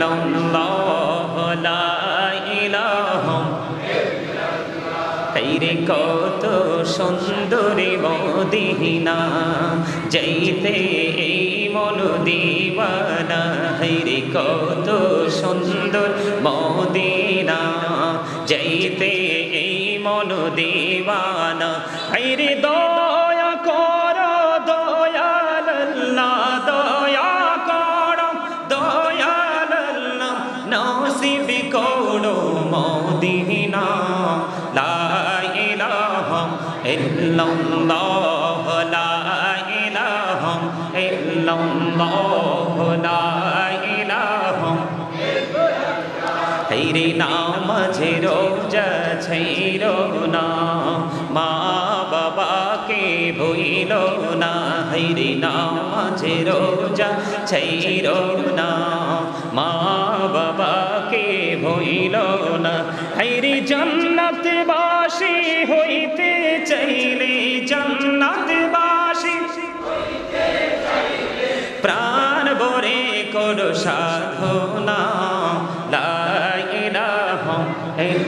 ইল্লাল্লাহ লা ইলাহা। রে কত সুন্দরী মদিনা, যাইতে এই মন দিবানা। রে কত সুন্দর মদিনা, যাইতে এই মন দিবানা। রে দয়া المدينة لا إله إلا الله لا إله إلا الله لا হেরে নামাঝে রোজা ছেইর না মা বাবাকে ভইল না হেরে নামাঝে রোজা ছেইর না মা বাবাকে ভইল না হেরে জন্নত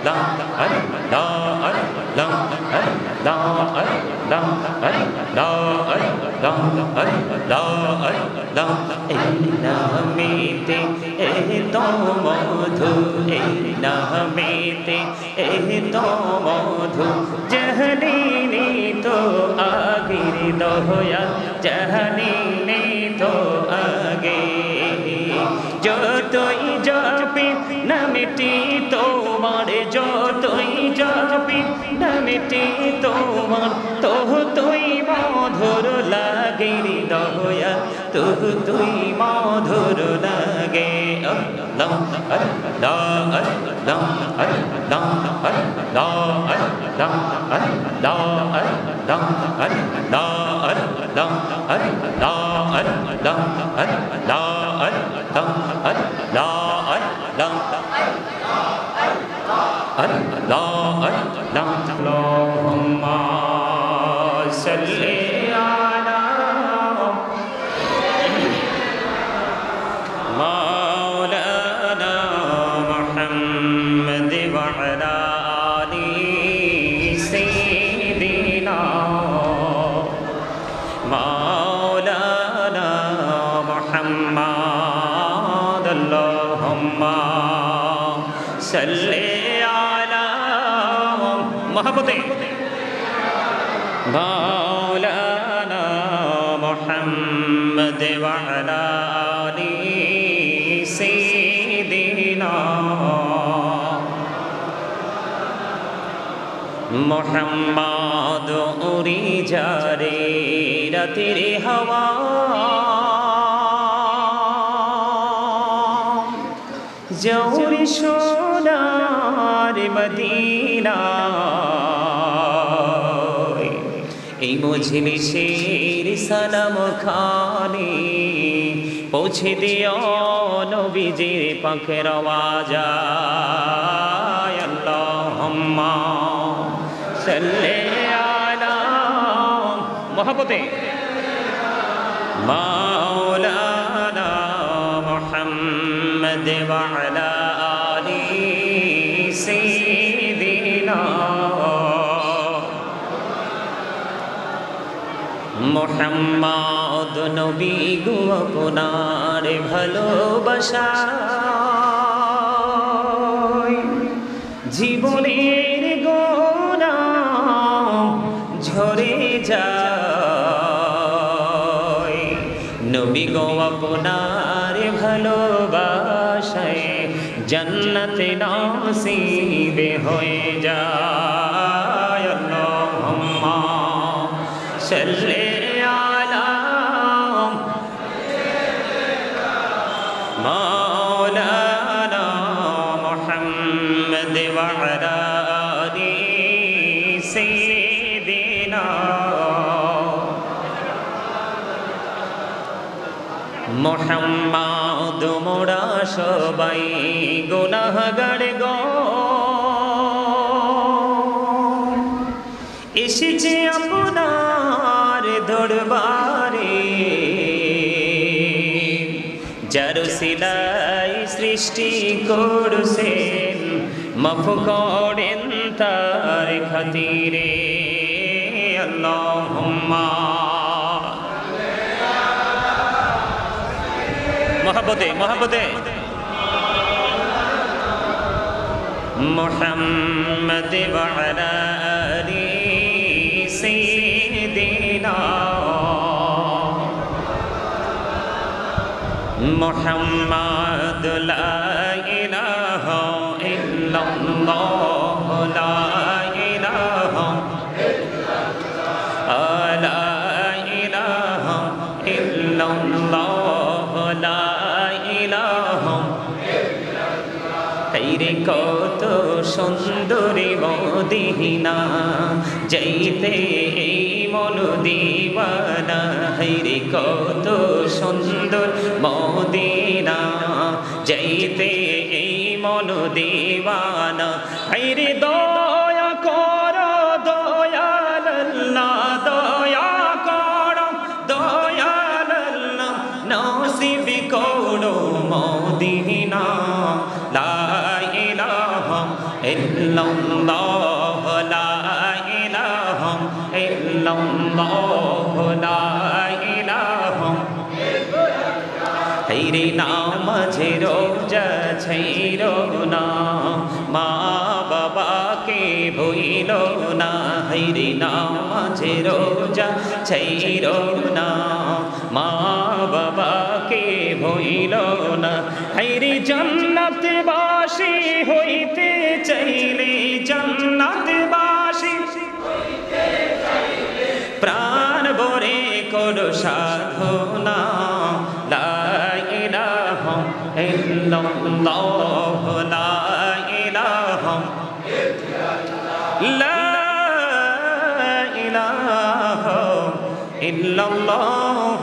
আল্লাহ আল্লাহ আল্লাহ আল্লাহ আল্লাহ আল্লাহ আল্লাহ আল্লাহ আল্লাহ এই নামেতে এই তো মধু এই নামেতে এই তো মধু জহলিনি তো আগির দহয়া জহলিনি তো আগে যতই জপি মেটি তোমার যতই যাবি না মেটি তোমার তোহ তুই মধুর লাগে দয়া তোহ তুই মধুর লাগে লম লম লম লম লম lăng ấn đo ấn lăng ấn đo ấn lăng ấn đo ấn lăng ấn đo ấn lăng Mohammad উড়ি যারে রাতের হাওয়া। জৌর সোনার মদিনা। এই মজলিসের সালাম খানে পৌঁছে দিও নবীজির পাখের আওয়াজায় আল্লাহুম্মা সাল্লি নবী গো আপনার ভালোবাসা। জীবনের গোনা ঝরে যায়। নবী গো আপনার ভালোবাসায় জন্নত নসিবে হয়ে যায়। সাল্লি সবাই গুনাহগার গো। এসেছে আপনার দরবারে, যার সিলাই সৃষ্টি করছেন, মাফ করেন তার খাতিরে। আল্লাহুম্মা। মহাব্বতে محمد وعلى آل سيدنا محمد لا إله إلا الله সুন্দরী মদিনা, যাইতে এই মন হাইরে কত সুন্দর মদিনা, যাইতে এই মন দিবানা। হাইরে দয়া illallah la ilaha নাম ঝেরো যা না, মা বাবাকে ভুইল না। হরে নাম ঝেরো যা না, মা বাবা ভইল না। হেরে জান্নাত বাসী হইতে চাইলে জান্নাত বাসী প্রাণ বরে করো সাধনা। লা ইলাহা ইল্লাল্লাহ, লা ইলাহা লা ইলাহা ইল্লাল্লাহ।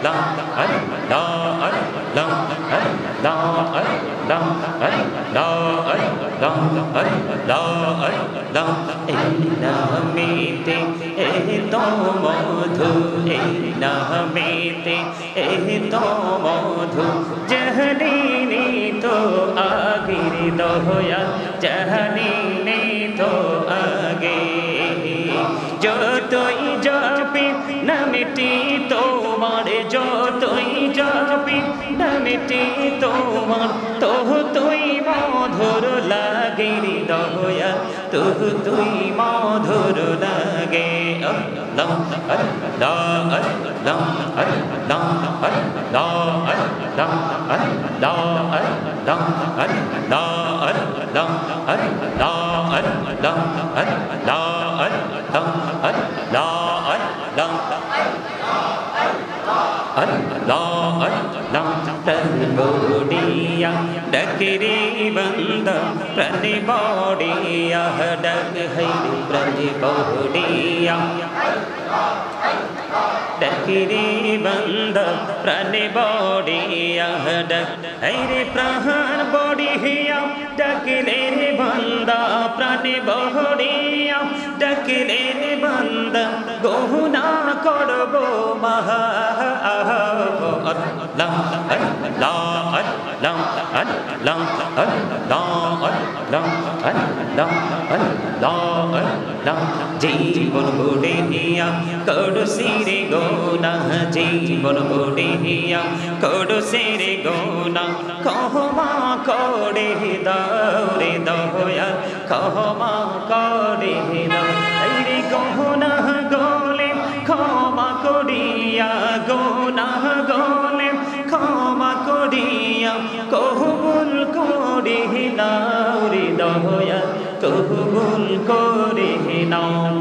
আল্লাহ আল্লাহ আল্লাহ আল্লাহ আল্লাহ আল্লাহ আল্লাহ আল্লাহ আল্লাহ এই নামেতে এই তো মধু এই নামেতে এই তো মধু জহনি তো আগির দহয়া জহনি তো আগে যতই যাবে নামটি তোমারে যতই যাবি নামিটি তোমার তহ তুই মধুর লাগে দয়া তহ তুই মধুর লাগে দম দম দম দম দম দম দম dum ấn đo ấn dum ấn đo ấn dum ấn đo ấn dum ấn Bodia डकरी बंद प्रण बोडिया डक है प्रण बोडिया কিরে বন্ধ, প্রাণে বড়িয়া ডাক রে প্রাণ বড়িয়া ডাকলে রে বন্ধ, প্রাণে বড়িয়া ডাকলে রে বন্ধ। গহনা করব মহা। আহ আল্লাহ আল্লাহ। lăng ấn lăng ấn đo ấn lăng ấn lăng ấn đo ấn lăng জীবন ভরে হিয়া সিরে গোনা জীবন ভরে হিয়া করো সিরে গোনা কহমা করে দাও রে দয়া কহমা করে দাও রে গহনা গলে ক্ষমা করিয়া গোনা গলে ক্ষমা করিয়া কবুল কর করে নাও রে দয়া কবুল করে নাও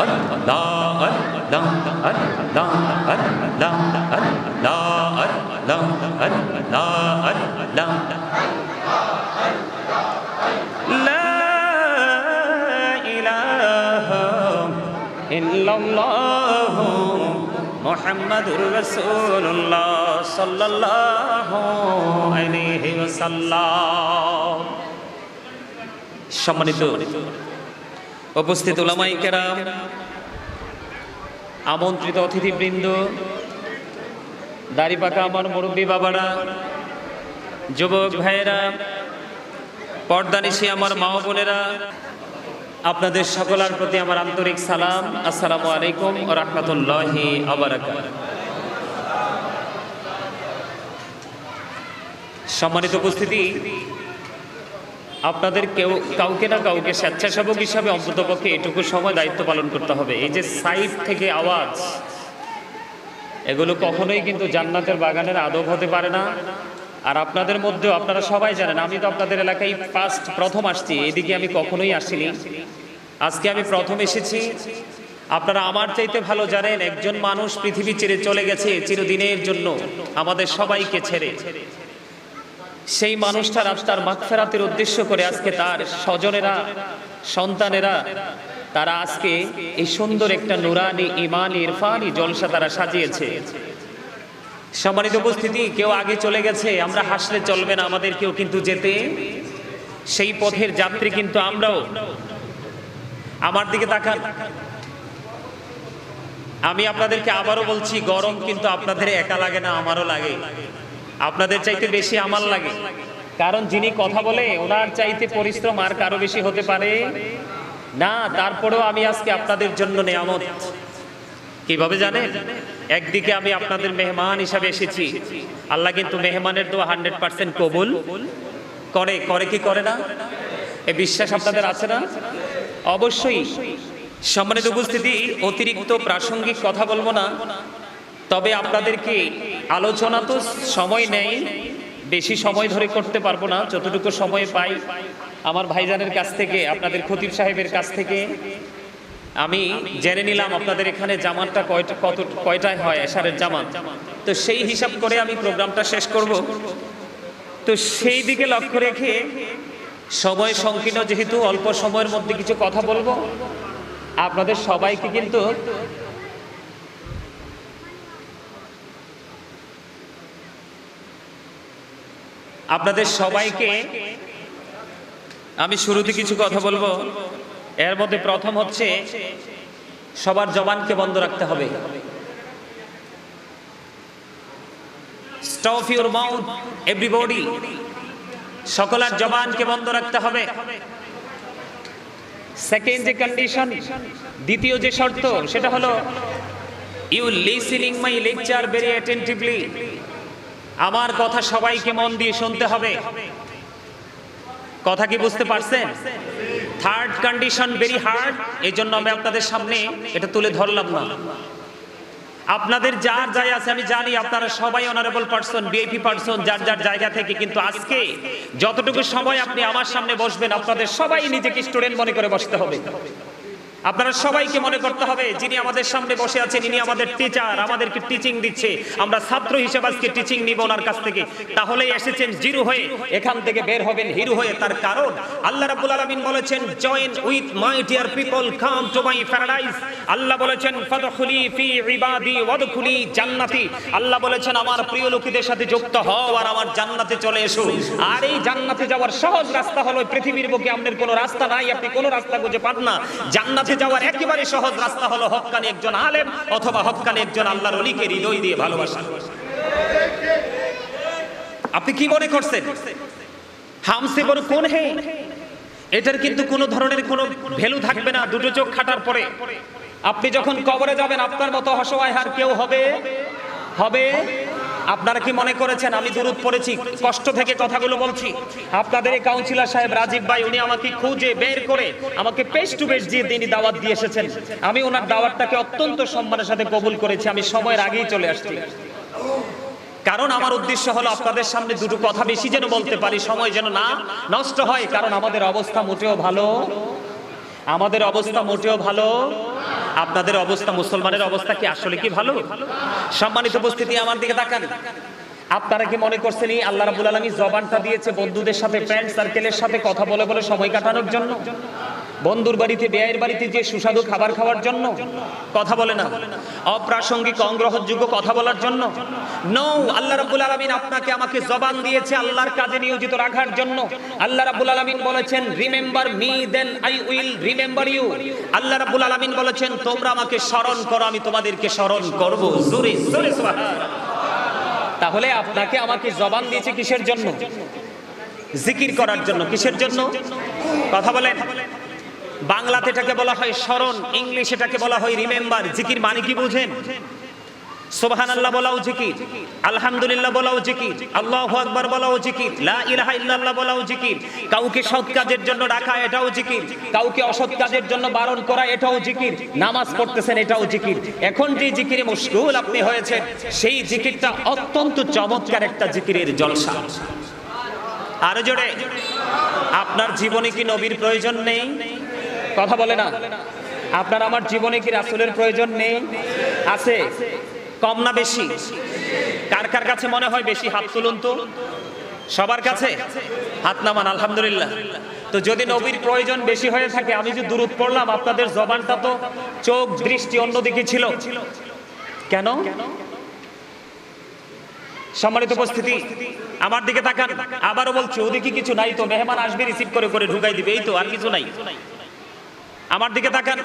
আল্লাহ আল্লাহ আল্লাহ আল্লাহ আল্লাহ আল্লাহ আল্লাহ আল্লাহ লা ইলাহা ইল্লাল্লাহ মুহাম্মাদুর আলাইহি ওয়াসাল্লাম। সম্মানিত উপস্থিত ওলামাই কেরাম, আমন্ত্রিত অতিথিবৃন্দ, দাড়িপাকা আমার মুরব্বী বাবারা, যুবক ভাইয়েরা পর্দানিশি আমার মা বোনেরা আপনাদের সকলের প্রতি আমার আন্তরিক সালাম, আসসালামু আলাইকুম ও রহমতুল্লাহি সম্মানিত উপস্থিতি, আপনাদের কেউ, কাউকে না কাউকে স্বেচ্ছাসেবক হিসাবে অন্ততপক্ষে এটুকু সময় দায়িত্ব পালন করতে হবে। এই যে সাইড থেকে আওয়াজ, এগুলো কখনোই কিন্তু জান্নাতের বাগানের আদব হতে পারে না। আর আপনাদের মধ্যেও আপনারা সবাই জানেন, আমি তো আপনাদের এলাকায় ফার্স্ট প্রথম আসছি, এদিকে আমি কখনোই আসিনি। আজকে আমি প্রথম এসেছি। আপনারা আমার চাইতে ভালো জানেন, একজন মানুষ পৃথিবী ছেড়ে চলে গেছে চিরদিনের জন্য, আমাদের সবাইকে ছেড়ে। সেই মানুষটার আত্মার মাগফেরাতের উদ্দেশ্য করে আজকে তার স্বজনেরা, সন্তানেরা, তারা আজকে এই সুন্দর একটা নুরানি, ইমানি, ইরফানি জলসা তারা সাজিয়েছে। সম্মানিত উপস্থিতি, কেউ আগে চলে গেছে, আমরা হাসলে চলবে না আমাদের কেউ কিন্তু যেতে। সেই পথের যাত্রী কিন্তু আমরাও। আমার দিকে তাকান। আমি আপনাদেরকে আবারও বলছি, গরম কিন্তু আপনাদের একা লাগে না, আমারও লাগে। আপনাদের চাইতে বেশি আমার লাগে। কারণ যিনি কথা বলে, ওনার চাইতে পরিশ্রম আর কারও বেশি হতে পারে না। তারপরেও আমি আজকে আপনাদের জন্য নেয়ামত। কীভাবে জানেন একদিকে আমি আপনাদের মেহমান হিসাবে এসেছি। আল্লাহ কিন্তু মেহমানের দোয়া হান্ড্রেড পার্সেন্ট কবুল করে করে কি করে না? এ বিশ্বাস আপনাদের আছে না? অবশ্যই সম্মানিত উপস্থিতি, অতিরিক্ত প্রাসঙ্গিক কথা বলব না। তবে আপনাদেরকে আলোচনা তো সময় নেই, বেশি সময় ধরে করতে পারব না, যতটুকু সময় পাই। আমার ভাইজানের কাছ থেকে, আপনাদের খতিব সাহেবের কাছ থেকে আমি জেনে নিলাম আপনাদের এখানে জামানটা কয়টা, কত, কয়টায় হয় এশারের জামান তো সেই হিসাব করে আমি প্রোগ্রামটা শেষ করব। তো সেই দিকে লক্ষ্য রেখে সময় সংকীর্ণ, যেহেতু অল্প সময়ের মধ্যে কিছু কথা বলব, আপনাদের সবাইকে কিন্তু আপনাদের সবাইকে আমি শুরুতে কিছু কথা বলব। এর মধ্যে প্রথম হচ্ছে সবার জবানকে বন্ধ রাখতে হবে। স্টপ ইউর মাউথ এভরিবডি সকলের জবানকে বন্ধ রাখতে হবে। সেকেন্ড যে কন্ডিশন দ্বিতীয় যে শর্ত, সেটা হলো you listening my lecture very attentively আমার কথা সবাইকে মন দিয়ে শুনতে হবে। কথা কি বুঝতে পারছেন? থার্ড কন্ডিশন ভেরি হার্ড এই জন্য আমি আপনাদের সামনে এটা তুলে ধরলাম না। আপনাদের যার যাই আছে, আমি জানি আপনারা সবাই অনারেবল পার্সন বিআইপি পার্সন যার যার জায়গা থেকে, কিন্তু আজকে যতটুকু সময় আপনি আমার সামনে বসবেন, আপনাদের সবাই নিজেকে স্টুডেন্ট মনে করে বসতে হবে। আপনারা সবাইকে মনে করতে হবে, যিনি আমাদের সামনে বসে আছেন, ইনি আমাদের টিচার আমাদেরকে টিচিং দিচ্ছে। আমরা ছাত্র হিসেবে আজকে টিচিং নিব ওনার কাছ থেকে। তাহলেই এসেছেন জিরো হয়ে, এখান থেকে বের হবেন হিরো হয়ে। তার কারণ, আল্লাহ রাব্বুল আলামিন বলেছেন join with my dear people come to my paradise আল্লাহ বলেছেন, ফাদখুলি ফি ইবাদি ওয়াদখুলি জান্নাতি। আল্লাহ বলেছেন, আমার প্রিয় লোকেদের সাথে যুক্ত হও আর আমার জান্নাতে চলে এসো। আর এই জান্নাতে যাওয়ার সহজ রাস্তা হলো, পৃথিবীর বুকে আপনার কোনো রাস্তা নাই, আপনি কোনো রাস্তা খুঁজে পান না। জান্নাতে যাওয়ার একেবারে সহজ রাস্তা হলো হক্কানি একজন আলেম অথবা হক্কানি একজন আল্লাহর অলিকে হৃদয় দিয়ে ভালোবাসা। আপনি কি মনে করছেন? হামসে বড় কোন হে? এটার কিন্তু কোনো ধরনের কোনো ভ্যালু থাকবে না, দুটো চোখ খাটার পরে। আপনি যখন কবরে যাবেন, আপনার মতো অসহায় আর কেউ হবে? হবে? আপনারা কি মনে করেছেন আমি দূরত পড়েছি? কষ্ট থেকে কথাগুলো বলছি। আপনাদের কাউন্সিলর সাহেব রাজীব ভাই, উনি আমাকে খুঁজে বের করে আমাকে পেস টু পেস দিয়ে তিনি দাওয়াত দিয়ে এসেছেন, আমি ওনার দাওয়াতটাকে অত্যন্ত সম্মানের সাথে কবুল করেছি, আমি সময়ের আগেই চলে আসছি। কারণ আমার উদ্দেশ্য হলো আপনাদের সামনে দুটো কথা বেশি যেন বলতে পারি, সময় যেন না নষ্ট হয়, কারণ আমাদের অবস্থা মোটেও ভালো আমাদের অবস্থা মোটেও ভালো। আপনাদের অবস্থা মুসলমানের অবস্থা কি আসলে কি ভালো? সম্মানিত উপস্থিতি আমার দিকে তাকান। আপনারা কি মনে করছেন এই আল্লাহ রাবুল আলমী জবানটা দিয়েছে বন্ধুদের সাথে ফ্রেন্ড সার্কেলের সাথে কথা বলে বলে সময় কাটানোর জন্য? বন্ধুর বাড়িতে বেয়ের বাড়িতে যে সুস্বাদু খাবার খাওয়ার জন্য কথা বলে না। অপ্রাসঙ্গিক অগ্রহণযোগ্য কথা বলার জন্য। নো আল্লাহ রাব্বুল আলামিন আপনাকে আমাকে জবান দিয়েছে আল্লাহর কাজে নিয়োজিত রাখার জন্য। আল্লাহ রাব্বুল আলামিন বলেছেন remember me then I will remember you আল্লাহ রাব্বুল আলামিন বলেছেন, তোমরা আমাকে স্মরণ করো, আমি তোমাদেরকে স্মরণ করব। জোরে জোরে তাহলে আপনাকে আমাকে জবান দিয়েছে কিসের জন্য? জিকির করার জন্য। কিসের জন্য? কথা বলেন। বাংলাতে এটাকে বলা হয় স্মরণ, ইংলিশ এটাকে বলা হয় রিমেম্বার জিকির মানে কি বুঝেন? সুবহান আল্লাহ বলাও জিকির, আলহামদুলিল্লাহ বলাও জিকির, আল্লাহু আকবার বলাও জিকির, লা ইলাহা ইল্লাল্লাহ বলাও জিকির। কাউকে সৎ কাজের জন্য রাখা এটাও জিকির। কাউকে অসৎ কাজের জন্য বারণ করা, এটাও জিকির। নামাজ পড়তেছেন, এটাও জিকির। এখন যে জিকিরে মুশকুল আপনি হয়েছে সেই জিকিরটা অত্যন্ত চমৎকার একটা জিকিরের জলসা। আরও জোরে, আপনার জীবনে কি নবীর প্রয়োজন নেই? কথা বলে না। আপনার আমার জীবনে কি রাসূলের প্রয়োজন নেই? আছে। কম না বেশি? কার কার কাছে মনে হয় বেশি? হাত তুলুন তো। সবার কাছে? হাত নামান, আলহামদুলিল্লাহ। তো যদি নবীর প্রয়োজন বেশি হয়ে থাকে, আমি যে দূরত পড়লাম, আপনাদের জবানটা তো চোখ, দৃষ্টি অন্যদিকে ছিল। কেন? সম্মানিত উপস্থিতি, আমার দিকে তাকান। আবারও বলছি, ওদিকে কিছু নাই তো, মেহমান আসবে রিসিভ করে করে ঢুকাই দিবে। এই তো, আর কিছু নাই। আমার দিকে তাকান।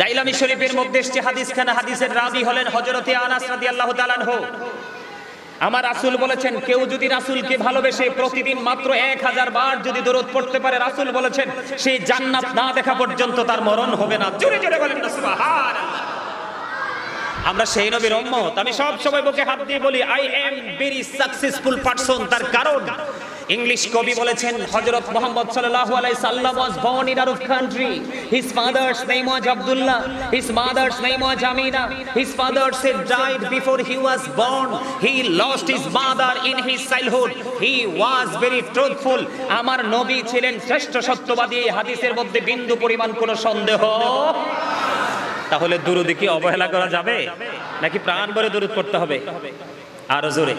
দাইলামি শরীফের মধ্যে এসছে হাদিস খানা হাদিসের রাবি হলেন হজরতে আনাস রাদিয়াল্লাহু তাআলা আনহু। আমার রাসূল বলেছেন, কেউ যদি রাসূলকে ভালোবেসে প্রতিদিন মাত্র এক হাজার বার যদি দরুদ পড়তে পারে, রাসূল বলেছেন সেই জান্নাত না দেখা পর্যন্ত তার মরণ হবে না। জোরে জোরে বলেন আমরা সেই নবীর উম্মত। আমি সব সময় বুকে হাত দিয়ে বলি I am very successful person তার কারণ ইংলিশ কবি বলেছেন হযরত মুহাম্মদ সাল্লাল্লাহু আলাইহি সাল্লাম was born in Arab country his father's name was Abdullah his mother's name was Amina his father said died before he was born he lost his mother in his childhood he was very truthful আমার নবী ছিলেন শ্রেষ্ঠ সত্যবাদী হাদিসের মধ্যে বিন্দু পরিমাণ কোনো সন্দেহ তাহলে দুরুদি কি অবহেলা করা যাবে নাকি প্রাণ ভরে দূরত পড়তে হবে আরও জোরে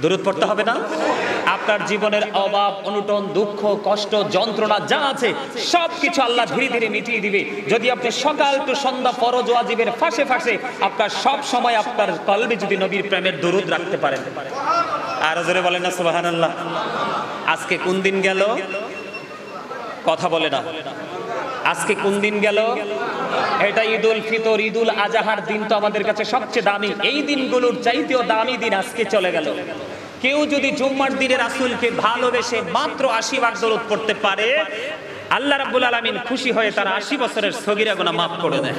দূরত পড়তে হবে না। আপনার জীবনের অভাব, অনুটন, দুঃখ, কষ্ট, যন্ত্রণা যা আছে সব কিছু আল্লাহ ধীরে ধীরে মিটিয়ে দিবে। যদি আপনি সকাল টু সন্ধ্যা ফরজ ওয়াজিবের ফাঁসে ফাঁসে, আপনার সব সময় আপনার কলবে যদি নবীর প্রেমের দরুদ রাখতে পারেন। আরও জোরে বলেন না, সুবহানাল্লাহ। আজকে কোন দিন গেল? কথা বলে না। আজকে কোন দিন গেল? এটা ঈদুল ফিতর, ঈদুল আজাহার দিন তো আমাদের কাছে সবচেয়ে দামি। এই দিনগুলোর চাইতেও দামি দিন আজকে চলে গেল। কেউ যদি জুম্মার দিনে রাসূলকে ভালোবেসে মাত্র আশি বার দরুদ পড়তে পারে, আল্লাহ রাব্বুল আলামিন খুশি হয়ে তার আশি বছরের সগিরা গুনাহ মাফ করে দেয়।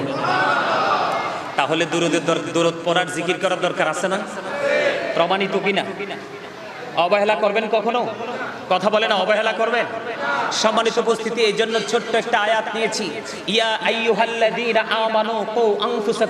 তাহলে দুরুদের দরুদ পড়ার জিকির করার দরকার আছে না? প্রমাণিত কিনা? অবহেলা করবেন কখনো? কথা বলে না, অবহেলা করবেন? সম্মানিত উপস্থিতি এই জন্য ছোট্ট একটা আয়াত নিয়েছি। ইয়া আইয়ুহাল্লাযীনা আমানু কু আনফুসাকুম